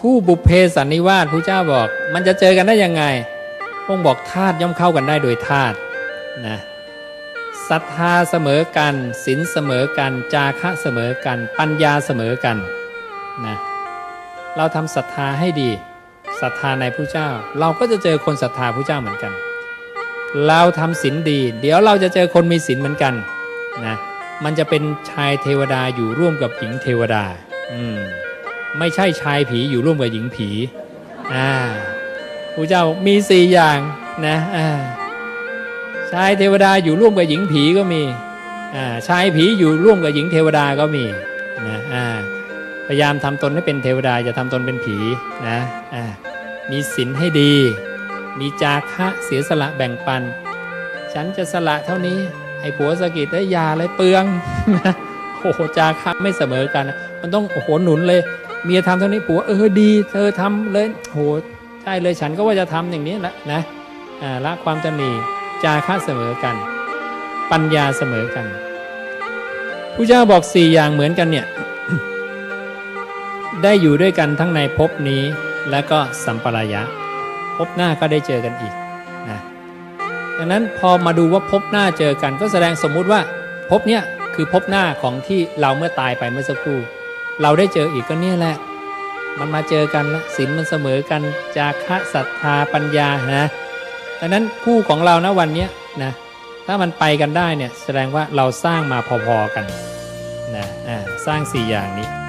คู่บุพเพสันนิวาสพระเจ้าบอก มันจะเจอกันได้ยังไงพงค์บอกธาตุย่อมเข้ากันได้โดยธาตุนะศรัทธาเสมอกันศีลเสมอกัน จาคะเสมอกัน ปัญญาเสมอกันนะเราทำศรัทธาให้ดีศรัทธาในพระเจ้า เราก็จะเจอคนศรัทธาพระเจ้าเหมือนกัน เราทำศีลดี เดี๋ยวเราจะเจอคนมีศีลเหมือนกันนะมันจะเป็นชายเทวดาอยู่ร่วมกับหญิงเทวดา อืม ไม่ใช่ชายผีอยู่ร่วมกับหญิงผีอ่าพระเจ้ามีสี่อย่างนะอ่าชายเทวดาอยู่ร่วมกับหญิงผีก็มีอ่าชายผีอยู่ร่วมกับหญิงเทวดาก็มีนะอ่าพยายามทำตนให้เป็นเทวดาอย่าทำตนเป็นผีนะอ่ามีศีลให้ดี มีจาคะเสียสละแบ่งปัน ฉันจะสละเท่านี้ไอ้ผัวสกิดได้ยาเลยเปลืองโอ้โหจาคะไม่เสมอกัน มันต้องโอ้โหหนุนเลย เมียทำเท่านี้ผัวเออดี เธอทำเลยโหใช่เลยฉันก็ว่าจะทำอย่างนี้แหละนะละความตนีจาคะเสมอกัน ปัญญาเสมอกันผู้เจ้าบอกสี่อย่างเหมือนกันเนี่ยได้อยู่ด้วยกันทั้งในภพนี้และก็สัมปรายะภพหน้าก็ได้เจอกันอีกนะดังนั้นพอมาดูว่าภพหน้าเจอกัน ก็แสดงสมมุติว่าภพเนี้ยคือภพหน้าของที่เราเมื่อตายไปเมื่อสักครู่ เราได้เจออีกก็เนี่ยแหละ มันมาเจอกันแล้วศีลมันเสมอกัน จาคะศรัทธาปัญญานะดังนั้นคู่ของเรานะวันนี้นะถ้ามันไปกันได้เนี่ยแสดงว่าเราสร้างมาพอๆกันนะอ่าสร้างสี่อย่างนี้